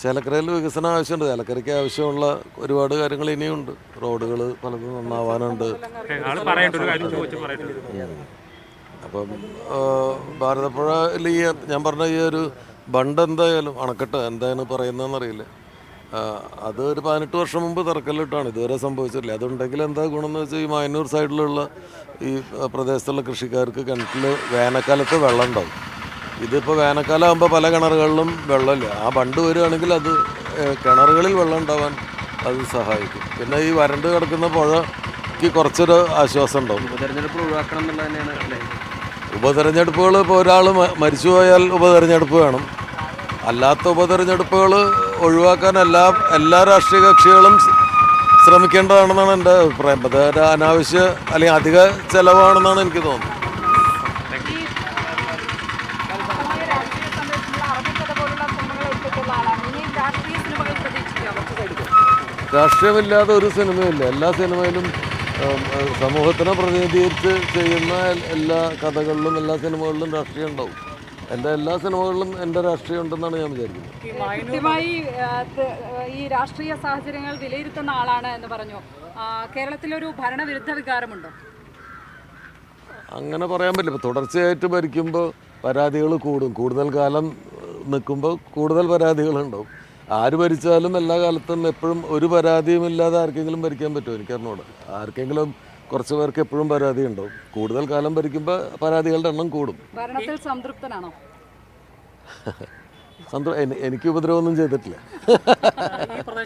ചേലക്കരയിൽ വികസനം ആവശ്യമുണ്ട്. ചേലക്കരയ്ക്ക് ആവശ്യമുള്ള ഒരുപാട് കാര്യങ്ങൾ ഇനിയുണ്ട്. റോഡുകൾ പലതും നന്നാവാനുണ്ട്. അപ്പം ഭാരതപ്പുഴയിൽ ഈ ഞാൻ പറഞ്ഞ ഈ ഒരു ബണ്ട് എന്തായാലും അണക്കെട്ട് എന്താണ് പറയുന്നതെന്നറിയില്ല അത് ഒരു പതിനെട്ട് വർഷം മുമ്പ് തറക്കല്ലിട്ടാണ്. ഇതുവരെ സംഭവിച്ചിട്ടില്ല. അതുണ്ടെങ്കിൽ എന്താ ഗുണമെന്ന് വെച്ചാൽ ഈ മായന്നൂർ സൈഡിലുള്ള ഈ പ്രദേശത്തുള്ള കൃഷിക്കാർക്ക് കിണറ്റിൽ വേനൽക്കാലത്ത് വെള്ളം ഉണ്ടാവും. ഇതിപ്പോൾ വേനൽക്കാലം ആകുമ്പോൾ പല കിണറുകളിലും വെള്ളമില്ല. ആ ബണ്ട് വരികയാണെങ്കിൽ അത് കിണറുകളിൽ വെള്ളം ഉണ്ടാവാൻ അത് സഹായിക്കും. പിന്നെ ഈ വരണ്ട് കിടക്കുന്ന പുഴയ്ക്ക് കുറച്ചൊരു ആശ്വാസം ഉണ്ടാവും. ഉപതെരഞ്ഞെടുപ്പ് ഒഴിവാക്കണം എന്നുള്ളത് തന്നെയാണ് അല്ലേ? ഉപതെരഞ്ഞെടുപ്പുകൾ ഇപ്പോൾ ഒരാൾ മരിച്ചുപോയാൽ ഉപതെരഞ്ഞെടുപ്പ് വേണം. അല്ലാത്ത ഉപതെരഞ്ഞെടുപ്പുകൾ ഒഴിവാക്കാൻ എല്ലാ എല്ലാ രാഷ്ട്രീയ കക്ഷികളും ശ്രമിക്കേണ്ടതാണെന്നാണ് എന്റെ അഭിപ്രായം. അത് അനാവശ്യ അല്ലെങ്കിൽ അധിക ചിലവാണെന്നാണ് എനിക്ക് തോന്നുന്നത്. രാഷ്ട്രീയമില്ലാതെ ഒരു സിനിമയില്ല. എല്ലാ സിനിമയിലും സമൂഹത്തിനെ പ്രതിനിധീകരിച്ച് ചെയ്യുന്ന എല്ലാ കഥകളിലും എല്ലാ സിനിമകളിലും രാഷ്ട്രീയം ഉണ്ടാവും. എന്റെ എല്ലാ സിനിമകളിലും എന്റെ രാഷ്ട്രീയം ഉണ്ടെന്നാണ് ഞാൻ വിചാരിക്കുന്നത്. കൃത്യമായി ഈ രാഷ്ട്രീയ സാഹചര്യങ്ങൾ വിലയിരുത്തുന്ന ആളാണ് എന്ന് പറഞ്ഞു. കേരളത്തിലൊരു ഭരണവിരുദ്ധ വികാരമുണ്ടോ? അങ്ങനെ പറയാൻ പറ്റില്ല. ഇപ്പോൾ തുടർച്ചയായിട്ട് ഭരിക്കുമ്പോൾ പരാതികൾ കൂടും. കൂടുതൽ കാലം നിൽക്കുമ്പോൾ കൂടുതൽ പരാതികളുണ്ടാവും. ആര് ഭരിച്ചാലും എല്ലാ കാലത്തും എപ്പോഴും ഒരു പരാതിയും ഇല്ലാതെ ആർക്കെങ്കിലും ഭരിക്കാൻ പറ്റുമോ? എനിക്കറിഞ്ഞൂടെ ആർക്കെങ്കിലും കുറച്ച് പേർക്ക് എപ്പോഴും പരാതി ഉണ്ടാവും. കൂടുതൽ കാലം ഭരിക്കുമ്പോൾ പരാതികളുടെ എണ്ണം കൂടും. ഭരണത്തിൽ സംതൃപ്തനാണോ? സന്തോ എനിക്ക് ഉപദ്രവമൊന്നും ചെയ്തിട്ടില്ല.